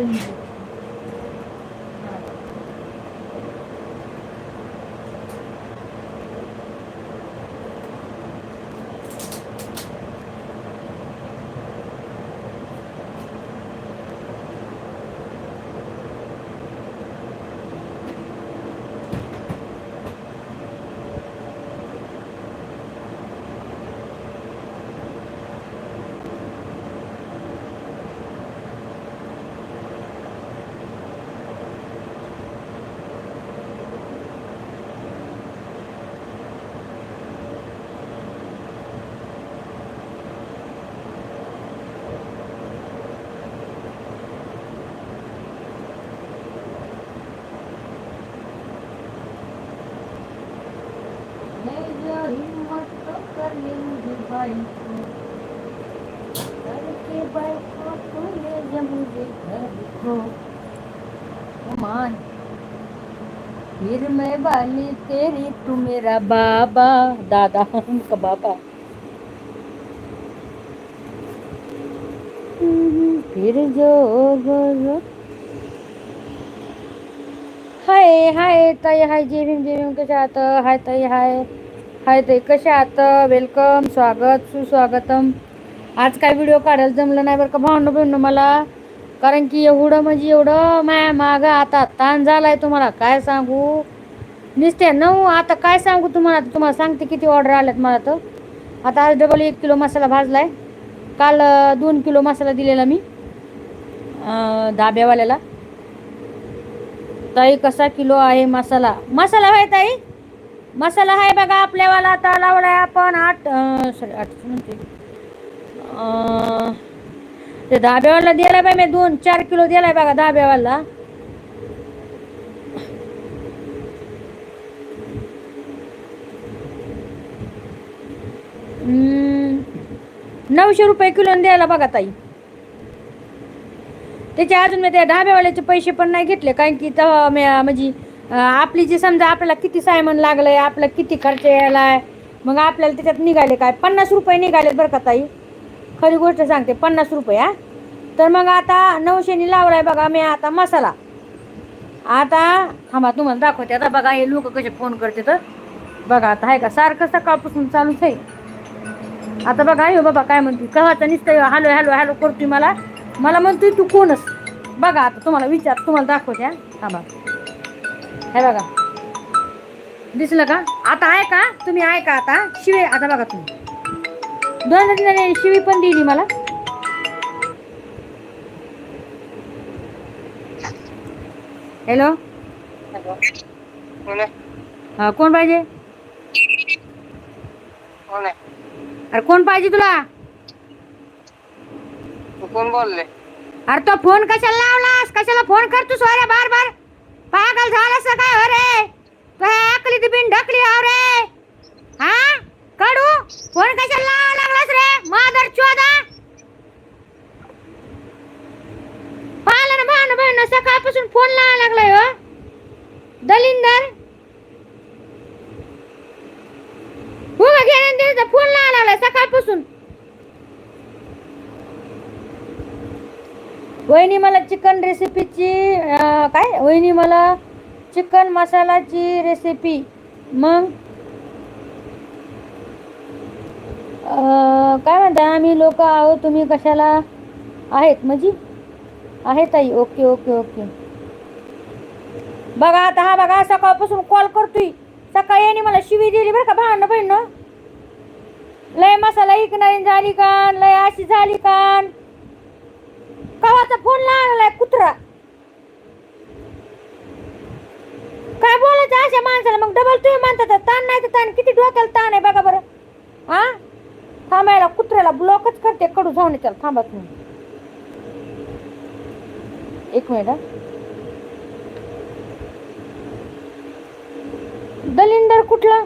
Thank you. फिर मैं बाली तेरी तू मेरा बाबा दादा उनका बाबा फिर जो हाय हाय, ताई, हाय जय भीम कशा आहात हाय, ताई, हाय। हाय ताई कसे आहात? वेलकम स्वागत सुस्वागतम. आज काय व्हिडिओ काढायला जमलं नाही बरं का भावनं बहिणं मला. कारण की एवढं म्हणजे एवढं माया मागं आता ताण झालाय तुम्हाला. काय सांगू? नुसते नऊ आता काय सांगू तुम्हाला? तुम्हाला सांगते किती ऑर्डर आल्यात मला तर. आता आज डबल एक किलो मसाला भाजलाय. काल दोन किलो मसाला दिलेला मी धाब्यावाल्याला. ताई कसा किलो आहे मसाला? मसाला आहे ताई? मसाला आहे बघा आपल्यावाला आता लावलाय आपण आठ सॉरी आठ म्हणते. ते धाब्यावाला दिलाय बाई मी दोन चार किलो दिलाय बघा धाब्यावाला. हम्म, नऊशे रुपये किलो द्यायला बघा ताई. त्याच्या अजून मी त्या ढाब्यावाल्याचे पैसे पण नाही घेतले कारण की तेव्हा म्हणजे आपली जी समजा आपल्याला किती सायमन लागलंय आपला किती खर्च यायलाय मग आपल्याला त्याच्यात निघाले काय? पन्नास रुपये निघाले बरं का ताई. खरी गोष्ट सांगते पन्नास रुपये हा. तर मग आता नऊशेनी लावलाय बघा मी आता मसाला. आता थांबा तुम्हाला दाखवते. आता बघा हे लोक कसे फोन करते तर बघा आता आहे का? सारखं सकाळपासून चालूच आहे. आता बघा हो बाबा काय म्हणते कवाचा निसतं हॅलो हॅलो हॅलो करतोय मला. मला म्हणतोय तू कोणच बघा आता तुम्हाला विचार तुम्हाला दाखवते हा. थांबा. हे बघा. दिसलं का? आता आहे का? तुम्ही आहे का आता? शिवे आता बघा तुम्ही. दोन दिनाने शिवी पण दिली मला. हॅलो? हा कोण पाहिजे? अरे कोण पाहिजे तुला? तू कोण बोलले? अरे तो फोन कशाला लावलास? कशाला फोन करतोस? अरे बार बार. पागल झालास का काय हो रे तो हे अकली ती बिन ढकली हो रे हा कडू फोन कशाला लावा लागलास रे मादर चोदा पाहिलं ना भान भान सकाळपासून फोन लावा लागलाय हो दलिंदर उगा घेण्या फोन लावा लागलाय सकाळपासून वहिनी मला चिकन रेसिपीची अं, मला चिकन मसालाची रेसिपी मग? काय म्हणता? आम्ही लोक आहो तुम्ही कशाला आहेत? म्हणजे आहे ताई ओके ओके ओके. बघा आता हा बघा सकाळपासून कॉल करतोय. सकाळी यांनी मला शिवी दिली बरं का भांडणं बहिणं. लय मसाला इकणारी झाली कान लय अशी झाली कान. कवाचा फोन लागलाय कुत्रा. काय बोलायचं अशा माणसाला? मग डबल तुम्ही म्हणतात ताण नाही तर ताण. किती डोक्याला ताण आहे बघा बरं. हा थांबायला कुत्र्याला ब्लॉकच करते कडू जाऊन त्याला थांबत नाही. एक मिनिट दलिंदर कुठला?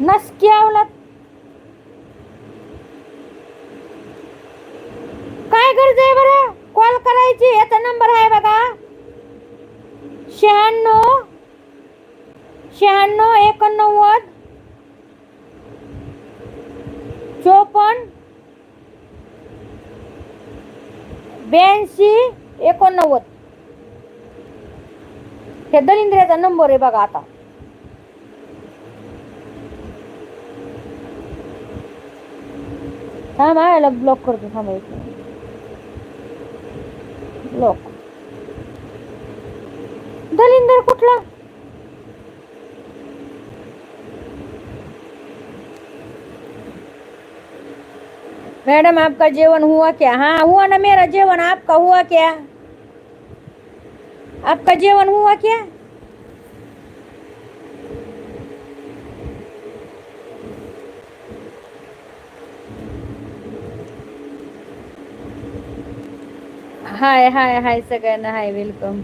नसकी आवलात. काय गरज आहे बरं? कॉल करायची याचा नंबर आहे बघा. शहाण्णव शहाण्णव एकोणनव्वद चोपन्न ब्याऐंशी एकोणनव्वद. हे दलिंद्रियाचा नंबर आहे बघा आता. थांब हा याला ब्लॉक करतो थांब ब्लॉक दलिंदर कुठला? मैडम, आपका जेवन हुआ क्या? हाँ हुआ ना मेरा जेवन आपका हुआ क्या? आपका जेवन हुआ क्या? हाय हाय हाय सगळ्यांना, हाय वेलकम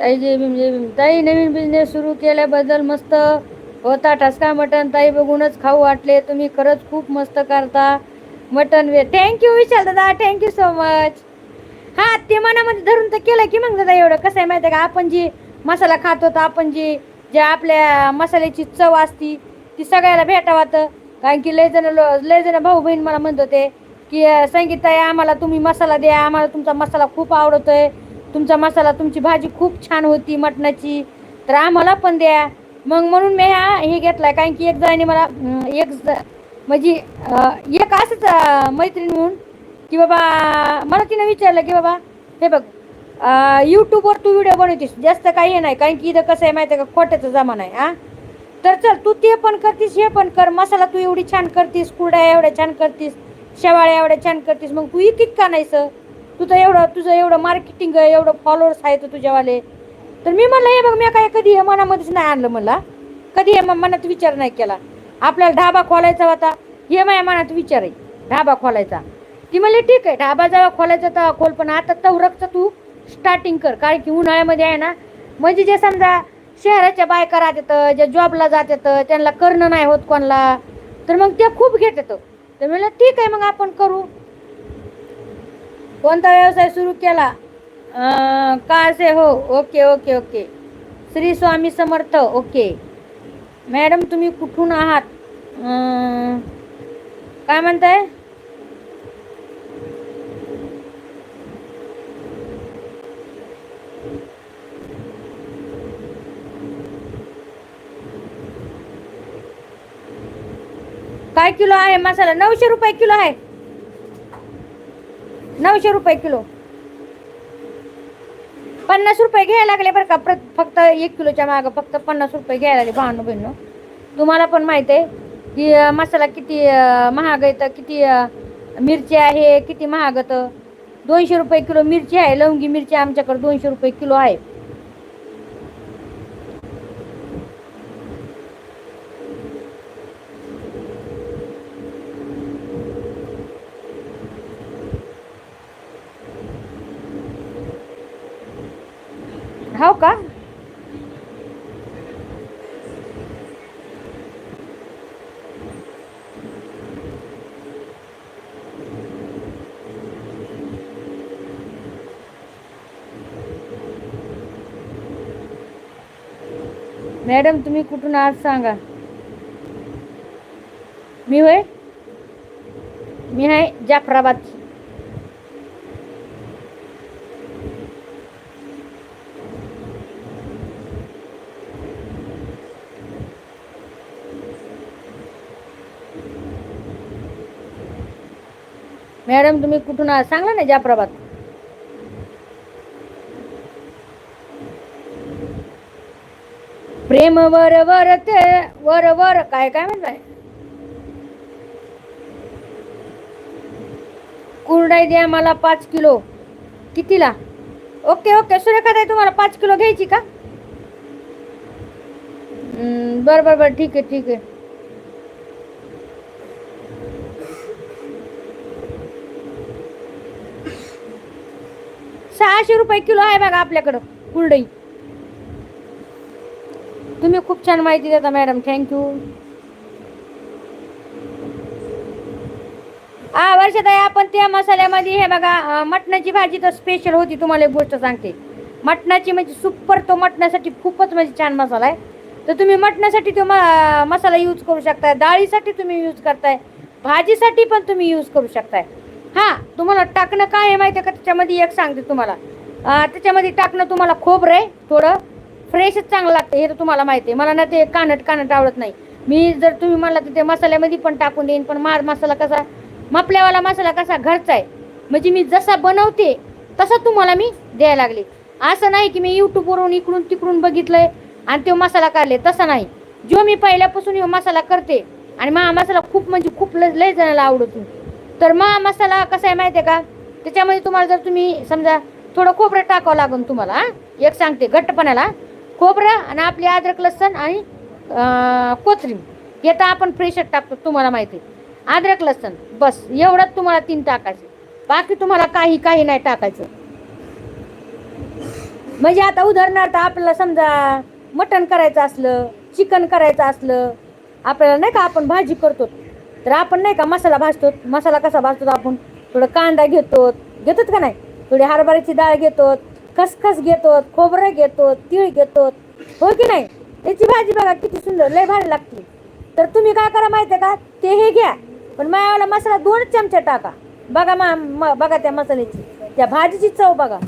ताई जय भीम जय भीम ताई नवीन बिझनेस सुरू केल्याबद्दल मस्त होता. ठसका मटन ताई बघूनच खाऊ वाटले. तुम्ही खरंच खूप मस्त करता. मटन वे थँक्यू विशाल दादा. थँक्यू सो मच हा ते मनामध्ये धरून तर केलं की मग दादा एवढं. कसं आहे माहिती आहे का? आपण जी मसाला खातो तर आपण जी जे आपल्या मसाल्याची चव असती ती सगळ्याला भेटावं कारण की लय जण लो- लय जण भाऊ बहीण मला म्हणत होते की संगीताई आम्हाला तुम्ही मसाला द्या. आम्हाला तुमचा मसाला खूप आवडतोय. तुमचा मसाला तुमची भाजी खूप छान होती मटणाची. तर आम्हाला पण द्या. मग म्हणून मी हा हे घेतलाय. कारण की एक जणांनी मला एक म्हणजे एक असंच मैत्रीण म्हणून की बाबा मला तिनं विचारलं की बाबा हे बघ यूट्यूबवर तू व्हिडिओ बनवतीस. जास्त काही हे नाही. कारण की इथं कसं आहे माहिती आहे का? खोट्याचा जमाना आहे हा. तर चल तू ते पण करतीस हे पण कर. मसाला तू एवढी छान करतीस कुरड्या एवढ्या छान करतीस शेवाळ्या एवढ्या छान करतीस. मग तू इकिक का नाही सर तुझं एवढं तुझं एवढं मार्केटिंग आहे एवढं फॉलोअर्स आहेत तुझ्यावाले. तर मी म्हणलं हे बघ मी काय कधी हे मनामध्येच नाही आणलं मला कधी हे मनात विचार नाही केला. आपल्याला ढाबा खोलायचा होता हे माझ्या मनात विचार आहे ढाबा खोलायचा. ती म्हणली ठीक आहे ढाबा जेव्हा खोलायचा तेव्हा खोल पण आता तवरकचं तू स्टार्टिंग कर कारण की उन्हाळ्यामध्ये आहे ना म्हणजे जे समजा शहराच्या बायका राहतात जे जॉबला जातात त्यांना करणं नाही होत कोणाला. तर मग ते खूप घेत येतं तर म्हणलं ठीक आहे मग आपण करू. कोणता व्यवसाय सुरू केला? का असे हो. Okay okay okay. Shri Swami Samarth okay. Madam तुम्ही कुठून आहात? काय म्हणताय? काय किलो आहे मसाला? नऊशे रुपये किलो आहे. नऊशे रुपये किलो. पन्नास रुपये घ्यायला लागले बरं का. प्र फक्त एक किलोच्या मागं फक्त पन्नास रुपये घ्यायला लागले भावनो बहिणं तुम्हाला पण माहिती आहे की मसाला किती महाग येतं किती मिरची आहे किती महाग तर. दोनशे रुपये किलो मिरची आहे लवंगी मिरची आमच्याकडे दोनशे रुपये किलो आहे हो का मॅडम तुम्ही कुठून आज सांगा. मी होय? मी आहे जाफराबाद. मॅडम तुम्ही कुठून आहात सांगा ना जाफराबाद. प्रेम वर वर ते वर वर. काय काय म्हणताय कुरडाई द्या मला पाच किलो. कितीला? Okay okay. सुरेखा ताई तुम्हाला पाच किलो घ्यायची का? बरं बरं बरं. ठीक आहे ठीक आहे. सहाशे रुपये किलो आहे बघा आपल्याकडं कुरडई. तुम्ही खूप छान माहिती देता मॅडम थँक्यू हा वर्षाताई आपण त्या मसाल्यामध्ये हे बघा मटणाची भाजी तर स्पेशल होती तुम्हाला एक गोष्ट सांगते. मटणाची म्हणजे सुपर तो मटणासाठी खूपच म्हणजे छान मसाला आहे. तर तुम्ही मटणासाठी तो म- मसाला यूज करू शकताय डाळीसाठी तुम्ही यूज करताय भाजीसाठी पण तुम्ही यूज करू शकताय. हा तुम्हाला टाकणं काय आहे माहिती आहे का? त्याच्यामध्ये एक सांगते तुम्हाला. त्याच्यामध्ये टाकणं तुम्हाला खोबरं आहे थोडं. फ्रेशच चांगलं लागतं हे तर तुम्हाला माहिती आहे. मला ना ते कानट कानट आवडत नाही. मी जर तुम्ही म्हणला तर ते मसाल्यामध्ये पण टाकून देईन पण मार मसाला कसा मापल्यावाला मसाला कसा घरचा आहे. म्हणजे मी जसा बनवते तसा तुम्हाला मी द्यायला लागले. असं नाही की मी यूट्यूबवरून इकडून तिकडून बघितलंय आणि तो मसाला काढले तसा नाही. जो मी पहिल्यापासून ह्यो मसाला करते आणि मा मसाला खूप म्हणजे खूप लय लय जणाला आवडतो. तर मा मसाला कसा आहे माहिती आहे का? त्याच्यामध्ये तुम्हाला जर तुम्ही समजा थोडं खोबरं टाकावं लागेल तुम्हाला एक सांगते घट्टपणाला. खोबरं आणि आपली अद्रक लसण आणि कोथरीम. कोथिंबीर हे तर आपण फ्रेशच टाकतो तुम्हाला माहिती आहे. अद्रक लसण बस. एवढंच तुम्हाला तीन टाकायचे. बाकी तुम्हाला काही काही नाही टाकायचं. म्हणजे आता उदाहरणार्थ आपल्याला समजा मटण करायचं असलं चिकन करायचं असलं आपल्याला नाही का आपण भाजी करतो. तर आपण नाही का मसाला भाजतो. मसाला कसा भाजतो आपण? थोडं कांदा घेतो. घेतोत का नाही? थोडी हरभऱ्याची डाळ घेतो खसखस घेतो खोबरं घेतो तीळ घेतो हो की नाही? त्याची भाजी बघा किती सुंदर लय भारी लागते. तर तुम्ही काय करा माहिती आहे का? ते हे घ्या. पण मायावाला मसाला दोन चमचे टाका. बघा मा बघा त्या मसाल्याची. त्या भाजीची चव बघा.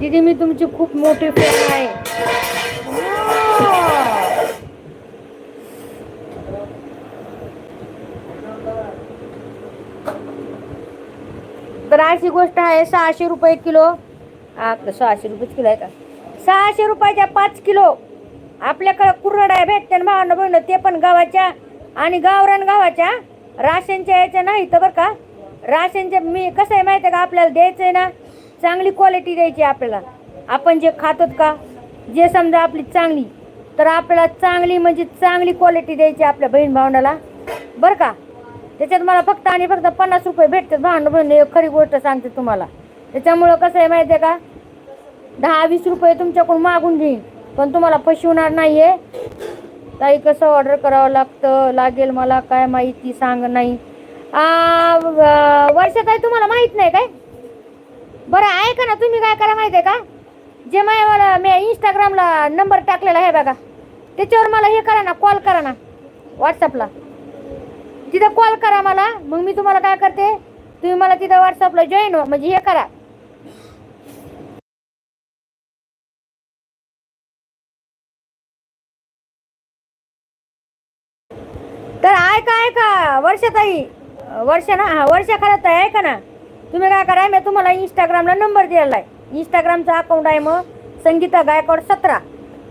दीदी मी तुमची खूप मोठी फॅन आहे. तर अशी गोष्ट आहे सहाशे रुपये किलो. आपलं सहाशे रुपये किलो आहे का? सहाशे रुपयाच्या पाच किलो. आपल्याकडं कुरडाय भेटते ना भावांना बहिण ते पण गावाच्या आणि गावरान गावाच्या राशनच्या याच्या नाही तर बरं का राशनच्या मी कसं आहे माहिती आहे का आपल्याला द्यायचं आहे ना चांगली क्वालिटी द्यायची आपल्याला. आपण जे खातोत का जे समजा आपली चांगली तर आपल्याला चांगली म्हणजे चांगली क्वालिटी द्यायची आपल्या बहीण भावंडाला बरं का? त्याच्यात मला फक्त आणि फक्त पन्नास रुपये भेटतात भावंड बहिणी खरी गोष्ट सांगते तुम्हाला. त्याच्यामुळं कसं आहे माहिती आहे का? दहा वीस रुपये तुमच्याकडून मागून घेईन. पण तुम्हाला फसवणार नाही आहे ताई कसं ऑर्डर करावं लागतं? लागेल मला काय माहिती? सांग नाही. वर्ष काय तुम्हाला माहीत नाही काय? बरं आहे का ना तुम्ही काय करा माहिती आहे का? जे माझ्या मी इंस्टाग्रामला नंबर टाकलेला आहे बघा. त्याच्यावर मला हे करा ना कॉल करा ना व्हॉट्सअपला तिथं कॉल करा मला मग मी तुम्हाला काय करते तुम्ही मला तिथं व्हॉट्सअपला जॉईन हो म्हणजे हे करा. तर ऐका ऐका वर्षाताई वर्षा ना हा वर्षा खरं आहे ऐका ना तुम्ही काय करा मी तुम्हाला इंस्टाग्रामला नंबर दिलेला आहे. इंस्टाग्रामचा अकाउंट आहे मग संगीता गायकवाड सतरा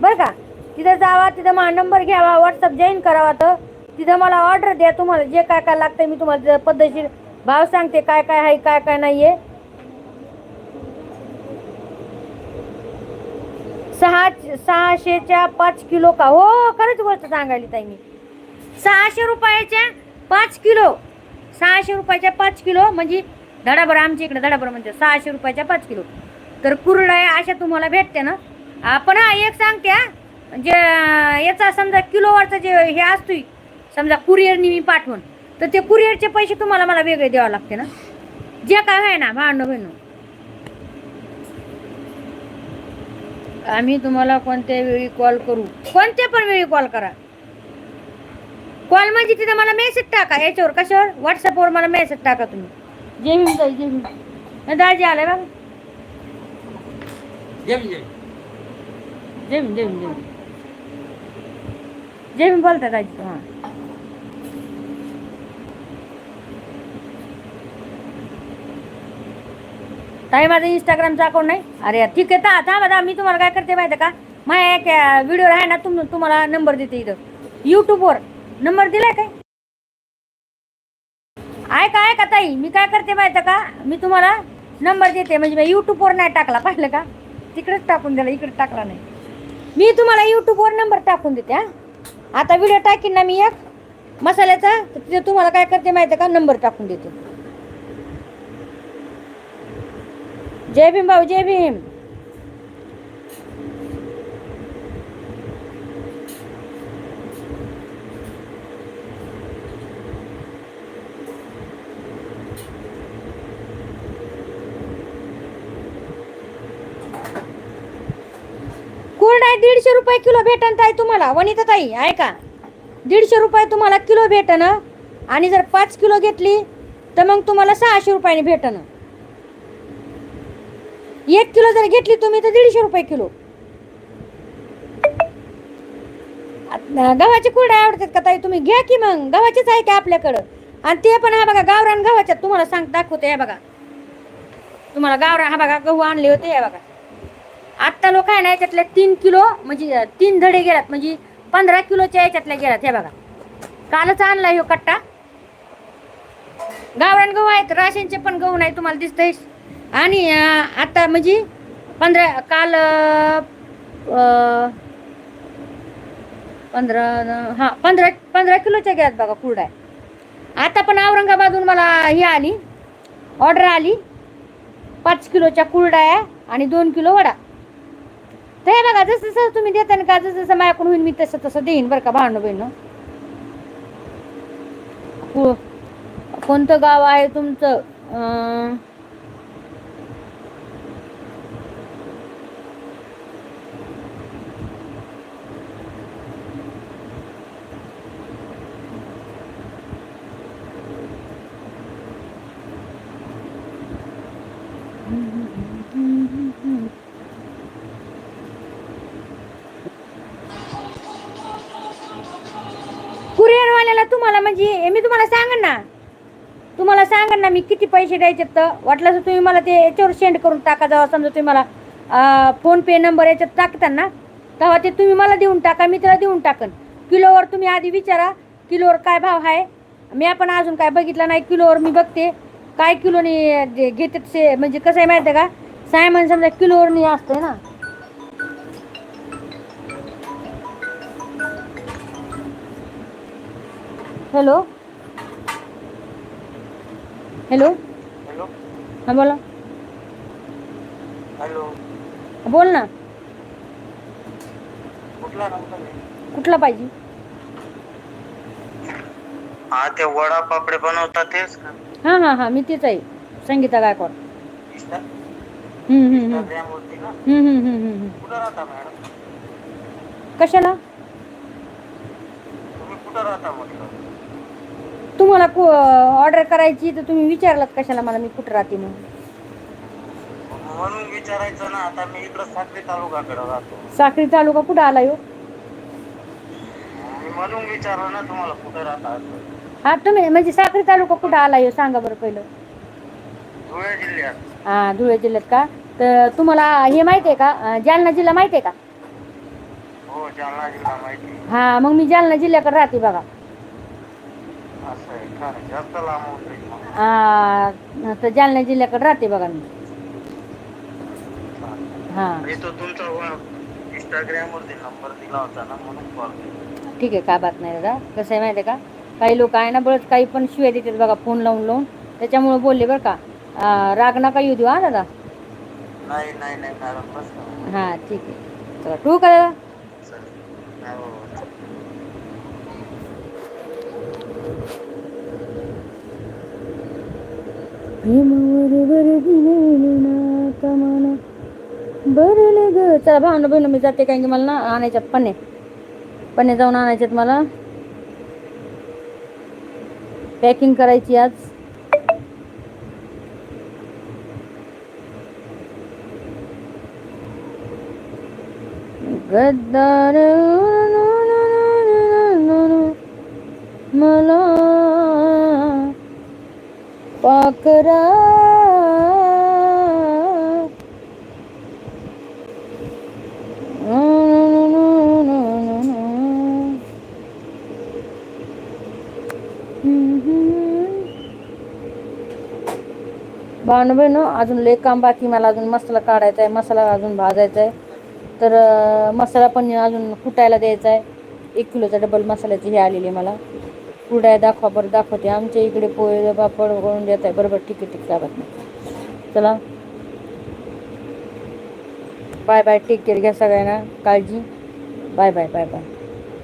बरं का? तिथं जावा तिथं माझा नंबर घ्यावा व्हॉट्सअप जॉईन करावा तर तिथं मला ऑर्डर द्या तुम्हाला. जे काय काय लागतं मी तुम्हाला तिथं पद्धतशीर भाव सांगते काय काय आहे काय काय नाही आहे सहा सहाशेच्या पाच किलो का? हो खरंच गोष्ट सांगायली ताई मी. सहाशे रुपयाच्या पाच किलो. सहाशे रुपयाच्या पाच किलो म्हणजे धडाभर आमच्या इकडे धडाभर म्हणजे सहाशे रुपयाच्या पाच किलो. तर कुरड्या अशा तुम्हाला भेटते ना. आपण हा एक सांगते हा, जे याचा समजा किलोवरचा जे हे असतोय समजा कुरिअरनी मी पाठवून तर ते कुरिअरचे पैसे तुम्हाला मला वेगळे द्यावे लागते ना? जे काय आहे ना भांडण बहिण आम्ही तुम्हाला कोणत्या वेळी कॉल करू? कोणत्या पण वेळी कॉल करा. कॉल म्हणजे तिथं मला मेसेज टाका याच्यावर कशावर? व्हॉट्सअपवर मला मेसेज टाका तुम्ही. भीम ताई भीम. दाजी आलाय बघा. जय भीम, जय भीम. जे मी बोलता दाजी हां. ताई माझं इंस्टाग्रामचं अकाउंट नाही? अरे यार, ठीक आहे ता थांबा दा मी तुम्हाला काय करते माहिती आहे का? माझ्या एक व्हिडिओ आहे ना तुम तुम्हाला नंबर देते इथं. यूट्यूबवर नंबर दिलाय काय? ऐका ऐका ताई मी काय करते माहिती का? मी तुम्हाला नंबर देते. म्हणजे मी यूट्यूबवर नाही टाकला पाहिलं का? तिकडेच टाकून दिला इकडे टाकला नाही. मी तुम्हाला यूट्यूबवर नंबर टाकून देते हा. आता व्हिडिओ टाकीन ना मी एक. मसाल्याचा तर तिथे तुम्हाला काय करते माहिती आहे का? नंबर टाकून देते. जय भीम भाऊ जय भीम कुरडा दीडशे रुपये किलो भेटन ताई तुम्हाला वनिता ताई ऐका दीडशे रुपये तुम्हाला किलो भेटन. आणि जर पाच किलो घेतली तर मग तुम्हाला सहाशे रुपयाने भेटन. एक किलो जर घेतली तुम्ही तर दीडशे रुपये किलो. गव्हाची कुरड्या आवडतात का ताई तुम्ही? घ्या की मग. गव्हाचेच आहे का आपल्याकडं? आणि ते पण हा बघा गावरान गव्हाच्या तुम्हाला सांग दाखवते हे बघा. तुम्हाला गावरान हा बघा गहू आणले होते हे बघा. आत्ता लोक आहे ना याच्यातल्या तीन किलो म्हणजे तीन धडे गेलात म्हणजे पंधरा किलोच्या याच्यातल्या गेलात हे बघा. कालच आणला ह्यो कट्टा. गावरान गहू आहेत राशनचे पण गहू नाही तुम्हाला दिसतंय. आणि आता म्हणजे पंधरा काल पंधरा हां पंधरा पंधरा किलोच्या गेल्यात बघा कुरडाय. आता पण औरंगाबादहून मला ही आली ऑर्डर आली. पाच किलोच्या कुरडाया आणि दोन किलो वडा. तर हे बघा जसं जसं तुम्ही देता ना का जसं जसं माझ्याकडून होईल मी तसं तसं देईन बरं का भांडणं बहिण हो. कोणतं गाव आहे तुमचं अं, कुरिअरवाल्याला तुम्हाला म्हणजे मी तुम्हाला सांगन ना मला सांगा ना मी किती पैसे द्यायचे तर? वाटलं तर तुम्ही मला ते याच्यावर सेंड करून टाका जेव्हा समजा तुम्ही मला फोनपे नंबर याच्यात टाकता ना तेव्हा ते तुम्ही मला देऊन टाका मी त्याला देऊन टाकन. किलोवर तुम्ही आधी विचारा किलोवर काय भाव आहे? मी आपण अजून काय बघितलं नाही किलोवर मी बघते. काय किलोनी घेतात से म्हणजे कसं आहे माहिती आहे का? सायमन समजा किलोवरनी असतंय ना. हॅलो हॅलो हॅलो हां बोला. हॅलो बोल ना. कुठला नंबर कुठला पाहिजे? हा ते वडा पापडे बनवतात तेच का? हां हां हां मी तीच आहे. संगीता गायकवाड. इंस्टा? हम्म, हम्म, हम्म. ना हम्म, हम्म, हम्म, हम्म, हम्म. कुठं राहता मॅडम? कशाला? तुम्ही कुठं राहता म्हटलं? तुम्हाला ऑर्डर करायची तर तुम्ही विचारलात कशाला मला मी कुठं राहते म्हणून? म्हणून विचारायचं ना आता मी इकडं साक्री तालुकाकडे राहतो. साखरी तालुका कुठं आला हो मी म्हणून विचारलं ना तुम्हाला कुठं राहता असं. हा तुम्ही म्हणजे साखरी तालुका कुठं आला हो सांगा बरं पहिलं. धुळे जिल्ह्यात. हा धुळे जिल्ह्यात का? तर तुम्हाला हे माहिती आहे का? अं, जालना जिल्हा माहिती आहे का? हो जालना जिल्हा माहिती. हा मग मी जालना जिल्ह्याकडे राहते बघा असं आहे का जास्त लांब होते मग. आ, तर जालना जिल्ह्याकडे राहते बघा मी. हा. ठीक आहे काय बात नाही दादा. कसं आहे माहिती आहे का? काही लोक आहे ना बरंच काही पण शिवाय देतात बघा फोन लावून लावून. त्याच्यामुळे बोलले बरं का. राग नका येऊ देऊ हा दादा. हां ठीक आहे. चला ठेवू का दादा चालेल. हो, हो. प्रेमावर बरदिलेले नाता ग. चला भावना बहिण मी जाते कारण की मला ना आणायच्यात पण पन्ने जाऊन आणायच्यात मला. पॅकिंग करायची आज. गद्दार पाकरा भावना अजून लय काम बाकी मला अजून मसाला काढायचा आहे मसाला अजून भाजायचा आहे. तर मसाला पण अजून कुटायला द्यायचा आहे. एक किलोचा डबल मसाल्याची हे आलेली आहे मला. कुरड्या दाखवा बरं दाखवते. आमच्या इकडे पोहे पापड करून देत आहे बरोबर ठीक आहे ठीक आहे नाही. चला. बाय बाय टेक केअर घ्या सगळ्यांना काळजी. Bye bye bye bye.